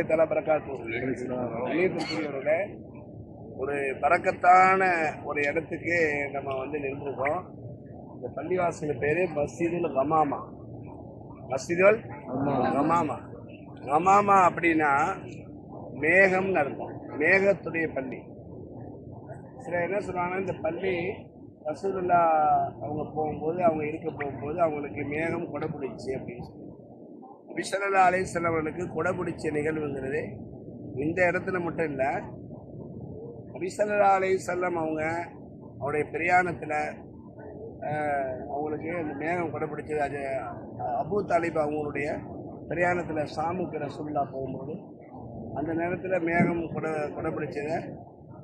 தலா பறக்காத்தூரியவர்களே ஒரு பறக்கத்தான ஒரு இடத்துக்கு நம்ம வந்து நின்றுருக்கோம். இந்த பள்ளிவாசல் பேர் மஸ்ஜிதுல் கமாமா. மஸ்ஜிதுல் கமாமா. கமாமா அப்படின்னா மேகம்னு அர்த்தம். மேகத்துடைய பள்ளி. சில என்ன சொல்லுவாங்கன்னா இந்த பள்ளி ரசூலுல்லா அவங்க போகும்போது அவங்க இருக்க போகும்போது அவங்களுக்கு மேகம் கொடை பிடிச்சி அப்படின்னு சொல்லி. நபிசல்லா அலையம் அவர்களுக்கு கொடை பிடிச்ச நிகழ்வுங்கிறது இந்த இடத்துல மட்டும் இல்லை. நபிசல்லா அலையம் அவங்க அவருடைய பிரயாணத்தில் அவங்களுக்கு அந்த மேகம் கொடை பிடிச்சது அது அபு தாலிப் அவங்களுடைய பிரயாணத்தில் சாமுக்கு ரசூல்லா போகும்போது அந்த நேரத்தில் மேகம் கொடை கொடை பிடிச்சதை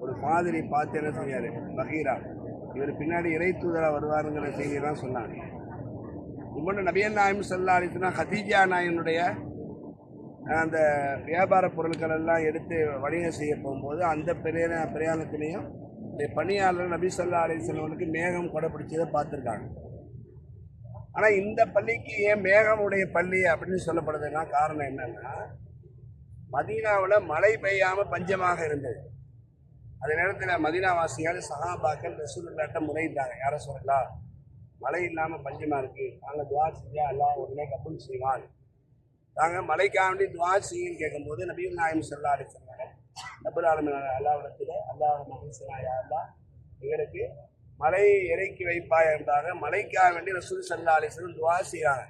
ஒரு மாதிரி பார்த்து என்ன செஞ்சார் பகீரா. இவர் பின்னாடி இறை தூதராக வருவாருங்கிற செய்தி தான் சொன்னாங்க. இன்னொன்று நபியன் நாயம் சொல்லா அலிஸ்னா ஹதீஜா நாயனுடைய அந்த வியாபார பொருட்கள் எல்லாம் எடுத்து வணிகம் செய்ய போகும்போது அந்த பிரயாண பிரயாணத்திலையும் இந்த பணியாளர் நபி சொல்லா அலிஸ்லவனுக்கு மேகம் கொடைப்பிடிச்சதை பார்த்துருக்காங்க. ஆனால் இந்த பள்ளிக்கு ஏன் மேகமுடைய பள்ளி அப்படின்னு சொல்லப்படுதுன்னா காரணம் என்னன்னா மதீனாவில் மழை பெய்யாமல் பஞ்சமாக இருந்தது. அந்த நேரத்தில் மதீனாவாசிகள் சஹாபாக்கள் ரசூலுல்லாட்ட முறையிட்டாங்க யாரை சொல்லலாம் மழை இல்லாமல் பஞ்சமாக இருக்குது நாங்கள் துவா செஞ்சா எல்லாம் உடனே கபூல் செய்வான் நாங்கள் மழைக்காக வேண்டி துவா செய்யுன்னு கேட்கும்போது நபியும் நாயம் சொல்லா அலி சொன்னாங்க நபுல் ஆலமின் அல்லாவிடத்தில் அல்லாஹ் மகிழ்ச்சியா அல்லா எங்களுக்கு மழை இறக்கி வைப்பாய் என்றாக மழைக்காக வேண்டி ரசூல் சல்லா அலிஸ்லம் துவா செய்கிறாங்க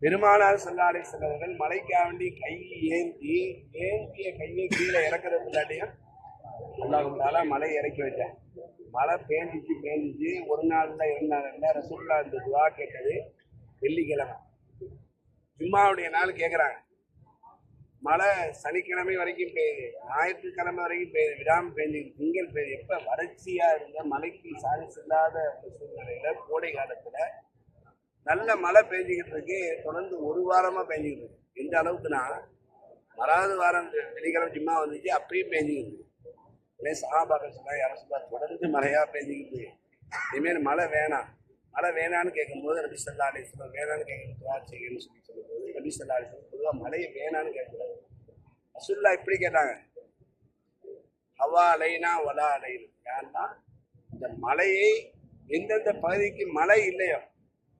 பெருமானார் சல்லா அலிஸ்லம் மழைக்காக வேண்டி கை ஏந்தி ஏந்திய கையை கீழே இறக்குறது இல்லாட்டியும் அல்லாஹ் மழை இறக்கி வைத்தேன் மழை பேஞ்சிச்சு பேஞ்சிச்சு. ஒரு நாளில் இரண்டு நாள் இல்லை ரசூல்லா இந்த துவா கேட்டது வெள்ளிக்கிழமை. ஜும்மாவுடைய நாள் கேட்குறாங்க மழை சனிக்கிழமை வரைக்கும் பெய்யுது ஞாயிற்றுக்கிழமை வரைக்கும் பெய்யுது விடாமல் பெய்ஞ்சு திங்கள் பெய்யுது. எப்போ வறட்சியாக இருந்த மழைக்கு சான்ஸ் இல்லாத ஒரு சூழ்நிலையில் கோடை காலத்தில் நல்ல மழை பெஞ்சிக்கிட்டு இருக்கு. தொடர்ந்து ஒரு வாரமாக பெஞ்சிக்கிட்டு இருக்கு. எந்த அளவுக்குன்னா வராது வாரம் வெள்ளிக்கிழமை ஜும்மா வந்துச்சு அப்பயும் பெஞ்சிக்கிட்டு இருக்கு. உடனே சகாபாக்கள் சொன்னா யாரும் சொல்ல தொடர்ந்து மழையாக பெஞ்சிக்கிட்டு. இனிமேல் மழை வேணாம். மழை வேணான்னு கேட்கும்போது நபி அலி அலிஸ்லாம் வேணான்னு கேட்கணும் துவா செய்யணும்னு சொல்லி சொல்லும்போது நபி அலி அலிஸ்லாம் பொதுவாக மழையை வேணான்னு கேட்கக்கூடாது. ரசுல்லா இப்படி கேட்டாங்க. ஹவா அலைனா வலா அலைனா. ஏன்னா இந்த மலையை எந்தெந்த பகுதிக்கு மழை இல்லையோ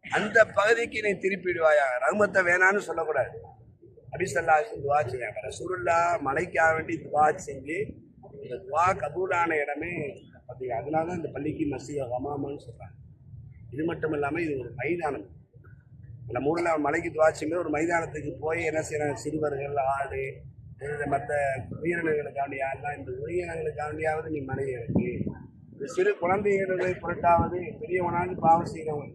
அந்த பகுதிக்கு நீ திருப்பிடுவாயா? ரகுமத்தை வேணான்னு சொல்லக்கூடாது. அபிசல்லா துவா செய்யாங்க ரசூலுல்லா மலைக்காக வேண்டி துவா செஞ்சு இந்த துவா கபூலான இடமே பார்த்தீங்க அதனால தான் இந்த பள்ளிக்கு மசிய ஹமாமான்னு சொல்கிறாங்க இது மட்டும் இல்லாமல் இது ஒரு மைதானம். அந்த மூடல மலைக்கு துவா ஒரு மைதானத்துக்கு போய் என்ன செய்கிறாங்க சிறுவர்கள் ஆடு இந்த மற்ற உயிரினங்களுக்காண்டியா எல்லாம் இந்த உயிரினங்களுக்காண்டியாவது நீ மழை இருக்கு. இந்த சிறு குழந்தைகளுடைய பொருட்டாவது பெரியவனாவது பாவம் செய்கிறவன்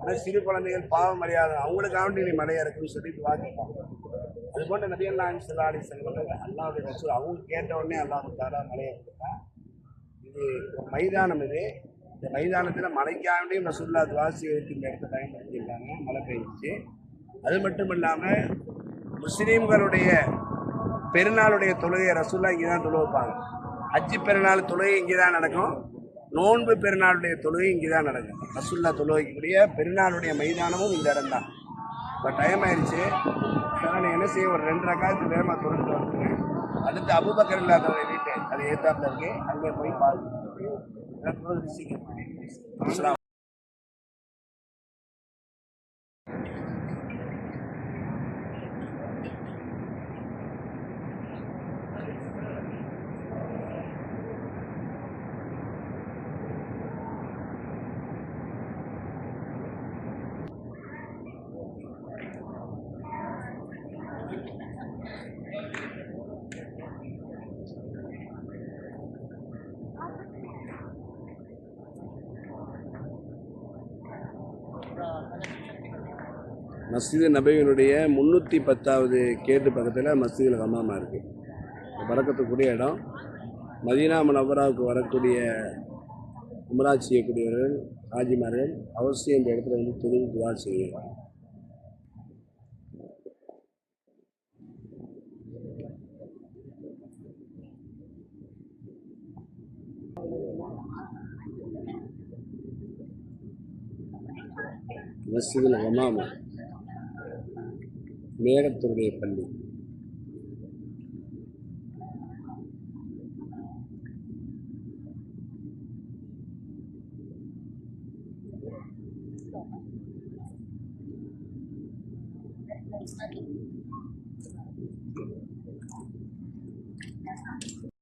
ஆனால் சிறு குழந்தைகள் பாவம் மரியாதை அவங்களுக்காண்டி நீ மழை இருக்குன்னு சொல்லி துவா கேட்பாங்க. அது போன்ற நபியல் செல்லாடி செல்வங்கள் அல்லாவுடைய ரசூல் அவங்க கேட்ட உடனே அல்லாஹ் தாரா மலையை கொடுத்தான் இது ஒரு மைதானம் இது. இந்த மைதானத்தில் மழைக்காண்டியும் ரசூல்லா துவாசி வைத்து இந்த இடத்த பயன்படுத்தியிருக்காங்க. மழை பெய்ஞ்சிச்சு. அது மட்டும் இல்லாமல் முஸ்லீம்களுடைய பெருநாளுடைய தொழுகையை ரசூல்லா இங்கே தான் தொழு வைப்பாங்க. அஜி பெருநாள் தொழுகை இங்கே தான் நடக்கும். நோன்பு பெருநாளுடைய தொழுகை இங்கே தான் நடக்கும். ரசூல்லா தொழுவைக்கக்கூடிய பெருநாளுடைய மைதானமும் இந்த இடம் தான் இப்போ டைம் ஆயிடுச்சு. நான் என்ன செய்ய ஒரு ரெண்டு ரக்காயத்து வேகமாக தொழுட்டு வந்துருக்கேன் அடுத்து அபுபக்கர் இல்லாத வீட்டு அது ஏத்தாப்புல இருக்கு அங்கே போய் பார்த்து சீக்கிரம் மஸ்ஜிது நபியினுடைய முந்நூற்றி பத்தாவது கேட்டு பக்கத்தில் மஸ்ஜிதில் ஹமாமா இருக்குது பறக்கத்துக்குரிய இடம். மதீனா மனவராவுக்கு வரக்கூடிய உமரா செய்யக்கூடியவர்கள் ஹாஜிமார்கள் அவசியம் இந்த இடத்துல வந்து தொழில் துவா செய்யலாம் மஸ்ஜிதில் ஹமாமா. மேகத்தினுடைய பள்ளி